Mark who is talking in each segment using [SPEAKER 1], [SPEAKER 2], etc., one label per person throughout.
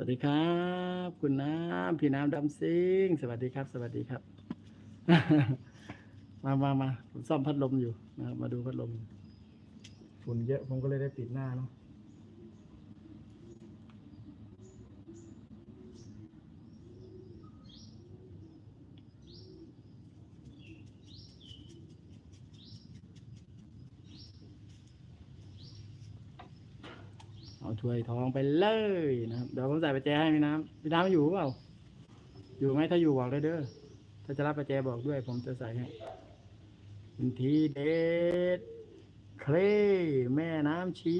[SPEAKER 1] วัสดีครับ คุณน้ำพี่น้ำดำซิงสวัสดีครับ สวัสดีครับ มามามาผมซ่อมพัดลมอยู่นะครับมาดูพัดลมฝุ่นเยอะผมก็เลยได้ปิดหน้าเนาะ เอาถ้วยทองไปเลยนะครับเดี๋ยวผมใส่ประแจให้พี่น้ำพี่น้ำอยู่เปล่า อยู่ไหมถ้าอยู่บอกเลยเด้อถ้าจะรับประแจบอกด้วย ผมจะใส่ให้เป็นทีเด็ดเคลแม่น้ำชี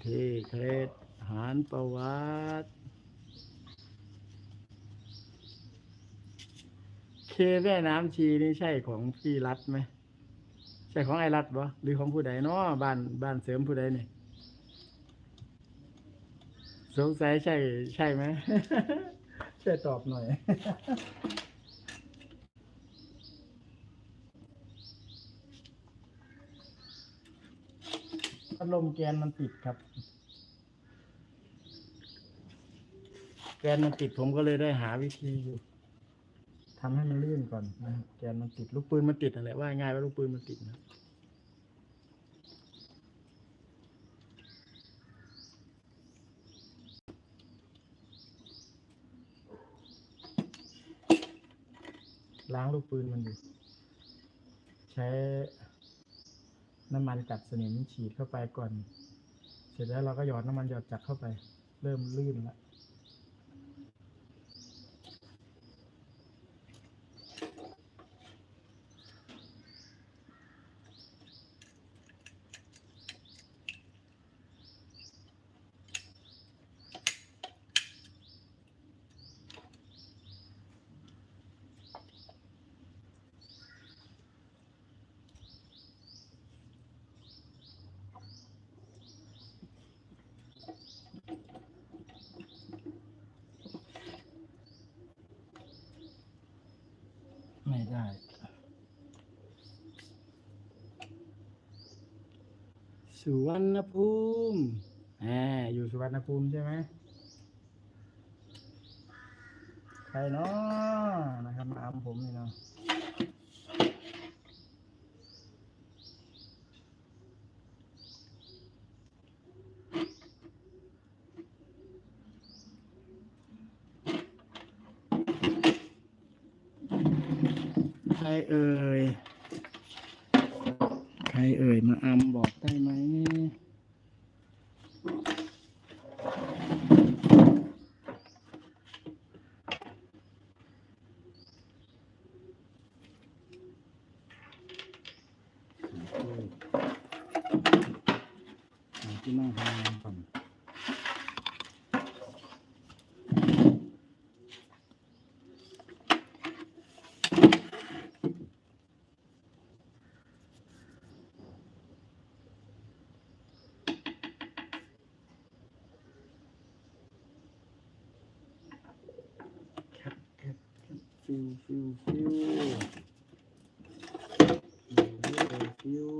[SPEAKER 1] เทเคลดหารประวัติเคแม่น้ำชีนี่ใช่ของพี่รัฐไหม ใช่ของไอรัฐบ่หรือของผู้ใดเนาะบ้านบ้านเสริมผู้ใดนี่สงสัยใช่ใช่ไหม ช่วยตอบหน่อย พัดลมแกนมันติดครับ แกนมันติดผมก็เลยได้หาวิธีอยู่ ทำให้มันลื่นก่อนนะครับแกนมันติดลูกปืนมันติดอะไรว่าง่ายว่าลูกปืนมันติดนะล้างลูกปืนมันอยู่ใช้น้ำมันกัดสนิมฉีดเข้าไปก่อน เสร็จแล้วเราก็หยอดน้ำมันหยอดจักรเข้าไป เริ่มลื่นแล้ว ได้ สุวรรณภูมิแหมอยู่สุวรรณภูมิใช่ไหมใครเนาะนะครับมาอำผมนี่เนาะ รเอ่ย ใครเอ่ย มาอำบอกได้ไหม ที่นั่งทำงานก่อ fio, fio, fio. Fio, fio.